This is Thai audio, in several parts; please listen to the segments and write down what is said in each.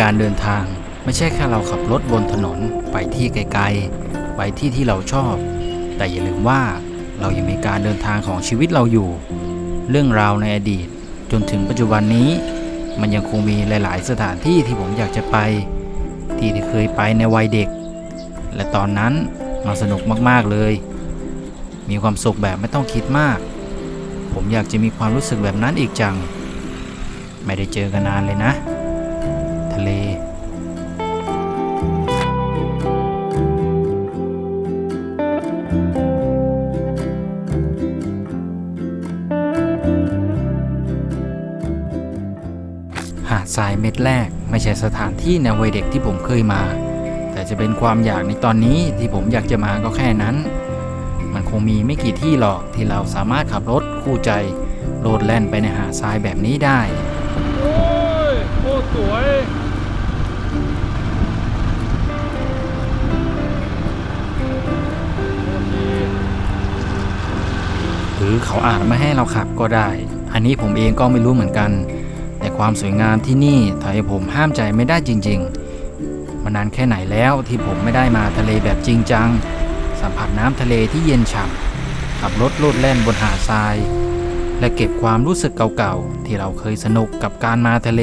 การเดินทางไม่ใช่แค่เราขับรถบนถนนไปที่ไกลๆ ไปที่ที่เราชอบ แต่อย่าลืมว่าเรายังมีการเดินทางของชีวิตเราอยู่ เรื่องราวในอดีตจนถึงปัจจุบันนี้ มันยังคงมีหลาย ๆ สถานที่ที่ผมอยากจะไป ที่ที่เคยไปในวัยเด็ก และตอนนั้นมันสนุกมากๆเลย มีความสุขแบบไม่ต้องคิดมาก ผมอยากจะมีความรู้สึกแบบนั้นอีกจัง ไม่ได้เจอกันนานเลยนะทะ เล หาดทรายเม็ดแรกไม่ใช่สถานที่ในวัยเด็กที่ผมเคยมา แต่จะเป็นความอยากในตอนนี้ที่ผมอยากจะมาก็แค่นั้น มันคงมีไม่กี่ที่หรอกที่เราสามารถขับรถคู่ใจโลดแล่นไปในหาดทรายแบบนี้ได้ โอ้ยโคตรสวย รือเขาอาจไม่ให้เราขับก็ได้ อันนี้ผมเองก็ไม่รู้เหมือนกัน แต่ความสวยงามที่นี่ทำให้ผมห้ามใจไม่ได้จริง ๆมันนานแค่ไหนแล้วที่ผมไม่ได้มาทะเลแบบจริงจัง สัมผัสน้ำทะเลที่เย็นฉ่ำขับรถโลดแล่นบนหาดทราย และเก็บความรู้สึกเก่าๆที่เราเคยสนุกกับการมาทะเล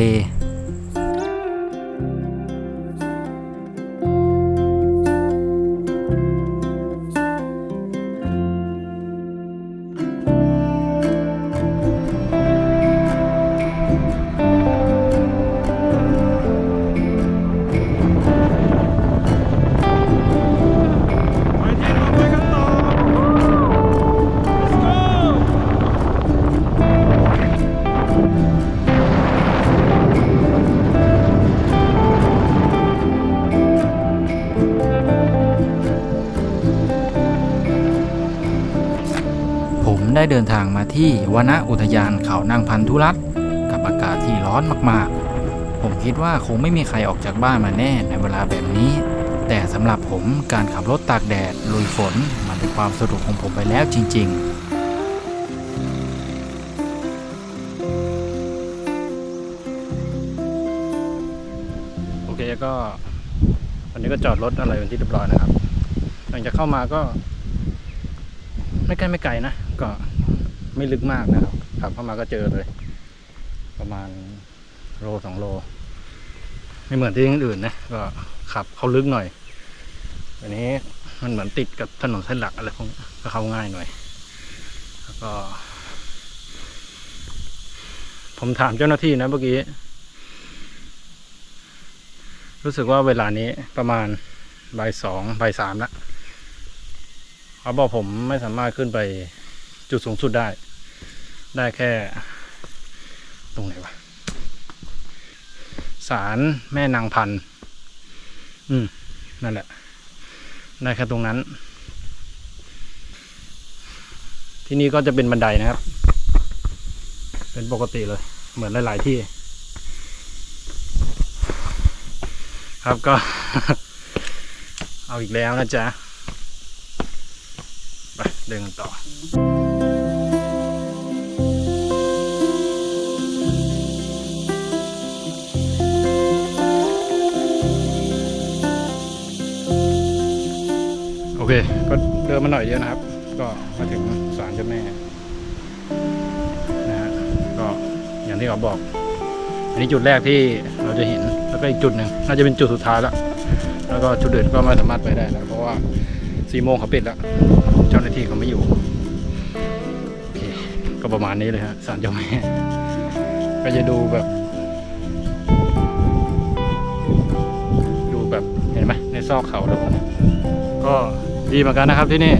ด้เดินทางมาที่วนอุทยานเขานางพันธุรัตกับอากาศที่ร้อนมากๆ ผมคิดว่าคงไม่มีใครออกจากบ้านมาแน่ในเวลาแบบนี้ แต่สำหรับผมการขับรถตากแดดลุยฝนมันเป็นความสนุกของผมไปแล้วจริงโอเคก็วันนี้ก็จอดรถอะไรเป็นที่เรียบร้อยนะครับ หลังจากเข้ามาก็ ไม่ใกล้ไม่ไกลนะ ก็ ไม่ลึกมากนะครับ ขับเข้ามาก็เจอเลย ประมาณโลสองโล ไม่เหมือนที่อื่นนะ ก็ขับเข้าลึกหน่อย อันนี้มันเหมือนติดกับถนนเส้นหลักอะไรพวกนี้ก็เข้าง่ายหน่อย แล้วก็ ผมถามเจ้าหน้าที่นะเมื่อกี้ รู้สึกว่าเวลานี้ประมาณบ่ายสองบ่ายสามแล้วเขาบอกผมไม่สามารถขึ้นไปจุดสูงสุดได้ ได้แค่ ตรงไหนวะศาลแม่นางพัน อืม นั่นแหละ ได้แค่ตรงนั้น ที่นี่ก็จะเป็นบันไดนะครับ เป็นปกติเลย เหมือนหลาย ๆ ที่ ครับก็ เอาอีกแล้วนะจ๊ะ ไปเดินกันต่อ เค ก็เดินมาหน่อยเดียวนะครับ ก็มาถึงศาลเจ้าแม่นะฮะก็อย่างที่เขาบอก อันนี้จุดแรกที่เราจะเห็นแล้วก็อีกจุดหนึ่งน่าจะเป็นจุดสุดท้ายแล้วแล้วก็จุดอื่นก็ไม่สามารถไปได้แล้วเพราะว่าสี่โมงเขาปิดแล้วเจ้าหน้าที่เขาไม่อยู่โอเคก็ประมาณนี้เลยฮะศาลเจ้าแม่ก็จะดูแบบ ดูแบบเห็นไหมในซอกเขาแล้วก็ ดีเหมือนกันนะครับที่นี่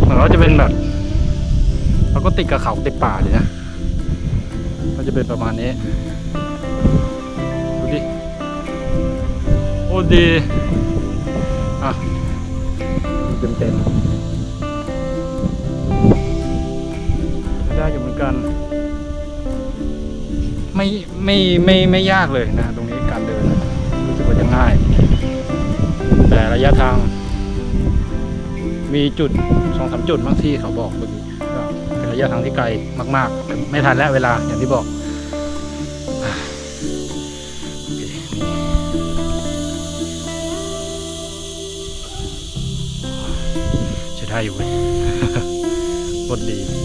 เหมือนว่าจะเป็นแบบเราก็ติดกับเขาติดป่าเลยนะก็จะเป็นประมาณนี้ดูดิโอ้ดีอะเต็มเต็มได้อยู่เหมือนกันไม่ไม่ไม่ไม่ยากเลยนะ ตรงนี้การเดินรู้สึกว่าจะง่าย แต่ระยะทาง มีจุดสองสาจุดบางที่เขาบอกเมื่อกี้เป็นระยะทางที่ไกลมากๆ ไม่ทันแล้วเวลาอย่างที่บอกจะได้อยู่เว้ยพดี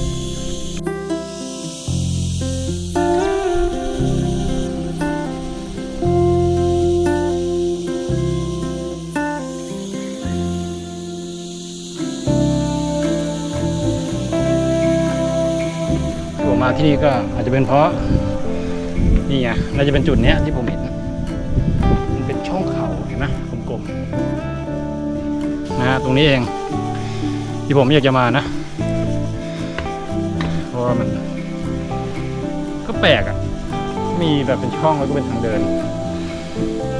มาที่นี่ก็อาจจะเป็นเพราะนี่ไงน่าจะเป็นจุดเนี้ยที่ผมเห็น มันเป็นช่องเขาเห็นไหมกลมๆนะฮะตรงนี้เอง ที่ผมอยากจะมานะเพราะมัน ก็แปลกอะ่ะ มีแบบเป็นช่องแล้วก็เป็นทางเดิน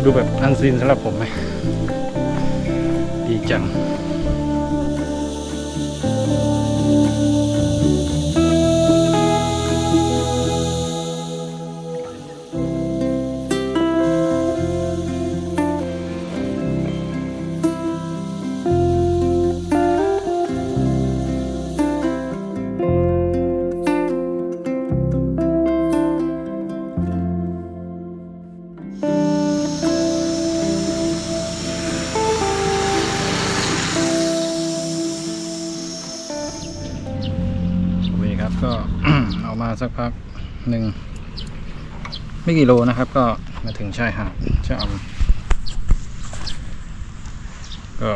ดูแบบอันซีนสำหรับผมไหมดีจัง สักพักหนึ่งไม่กี่โลนะครับ ก็มาถึงชายหาดชะอำก็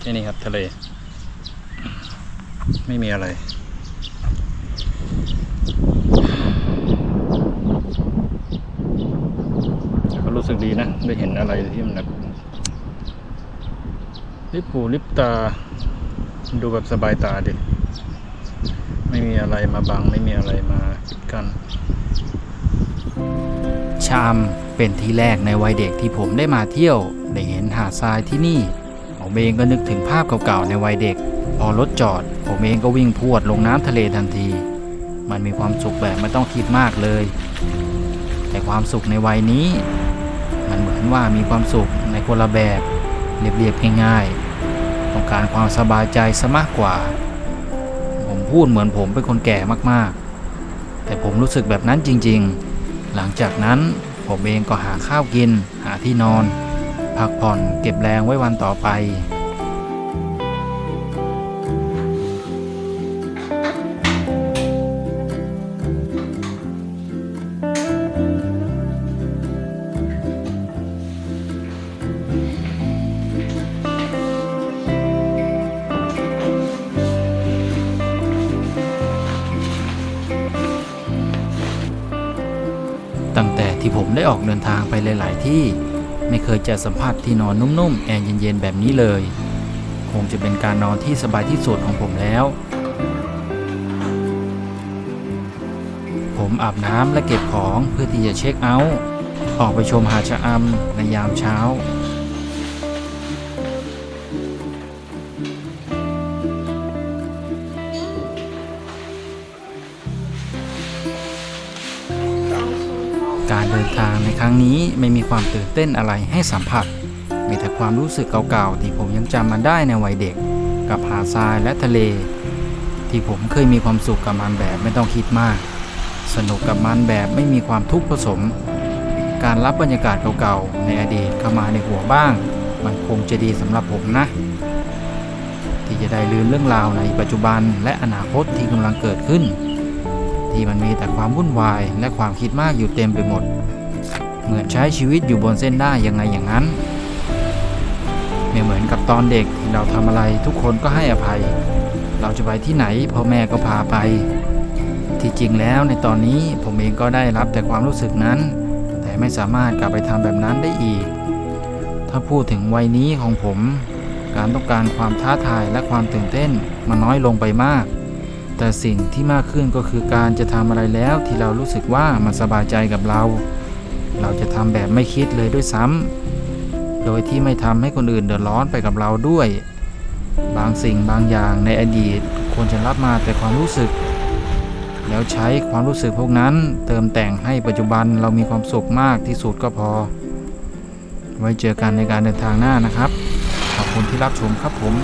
แค่นี้ครับทะเล ไม่มีอะไรก็รู้สึกดีนะ ได้เห็นอะไรที่มันแบบลิบหูลิบตา ดูแบบสบายตาดิ ไม่มีอะไรมาบังไม่มีอะไรมาปิดกั้นชามเป็นที่แรกในวัยเด็กที่ผมได้มาเที่ยวได้เห็นหาดทรายที่นี่ผมเองก็นึกถึงภาพเก่าๆในวัยเด็ก พอรถจอด ผมเองก็วิ่งพวดลงน้ำทะเลทันที มันมีความสุขแบบไม่ต้องคิดมากเลย แต่ความสุขในวัยนี้ มันเหมือนว่ามีความสุขในคนละแบบเรียบๆง่ายๆต้องการความสบายใจซะมากกว่า พูดเหมือนผมเป็นคนแก่มากๆ แต่ผมรู้สึกแบบนั้นจริงๆ หลังจากนั้นผมเองก็หาข้าวกิน หาที่นอน พักผ่อนเก็บแรงไว้วันต่อไป ที่ผมได้ออกเดินทางไปหลาย ๆ ที่ ไม่เคยจะสัมผัสที่นอนนุ่ม ๆ แอร์เย็น ๆ แบบนี้เลย คงจะเป็นการนอนที่สบายที่สุดของผมแล้ว ผมอาบน้ำและเก็บของเพื่อที่จะเช็คเอาท์ออกไปชมหาดชะอำในยามเช้า รั้งนี้ไม่มีความตื่นเต้นอะไรให้สัมผัส มีแต่ความรู้สึกเก่าๆที่ผมยังจำมันได้ในวัยเด็ก กับหาดทรายและทะเล ที่ผมเคยมีความสุขกับมันแบบไม่ต้องคิดมาก สนุกกับมันแบบไม่มีความทุกข์ผสม การรับบรรยากาศเก่าๆในอดีตเข้ามาในหัวบ้าง มันคงจะดีสำหรับผมนะ ที่จะได้ลืมเรื่องราวในปัจจุบันและอนาคตที่กำลังเกิดขึ้นที่มันมีแต่ความวุ่นวายและความคิดมากอยู่เต็มไปหมด เหมือนใช้ชีวิตอยู่บนเส้นได้ยังไงอย่างนั้น ไม่เหมือนกับตอนเด็กที่เราทำอะไรทุกคนก็ให้อภัย เราจะไปที่ไหนพ่อแม่ก็พาไป ที่จริงแล้วในตอนนี้ผมเองก็ได้รับแต่ความรู้สึกนั้น แต่ไม่สามารถกลับไปทำแบบนั้นได้อีก ถ้าพูดถึงวัยนี้ของผม การต้องการความท้าทายและความตื่นเต้นมันน้อยลงไปมากแต่สิ่งที่มากขึ้นก็คือการจะทำอะไรแล้วที่เรารู้สึกว่ามันสบายใจกับเรา เราจะทำแบบไม่คิดเลยด้วยซ้ำโดยที่ไม่ทำให้คนอื่นเดือดร้อนไปกับเราด้วย บางสิ่งบางอย่างในอดีตควรจะรับมาแต่ความรู้สึก แล้วใช้ความรู้สึกพวกนั้น เติมแต่งให้ปัจจุบันเรามีความสุขมากที่สุดก็พอ ไว้เจอกันในการเดินทางหน้านะครับ ขอบคุณที่รับชมครับผม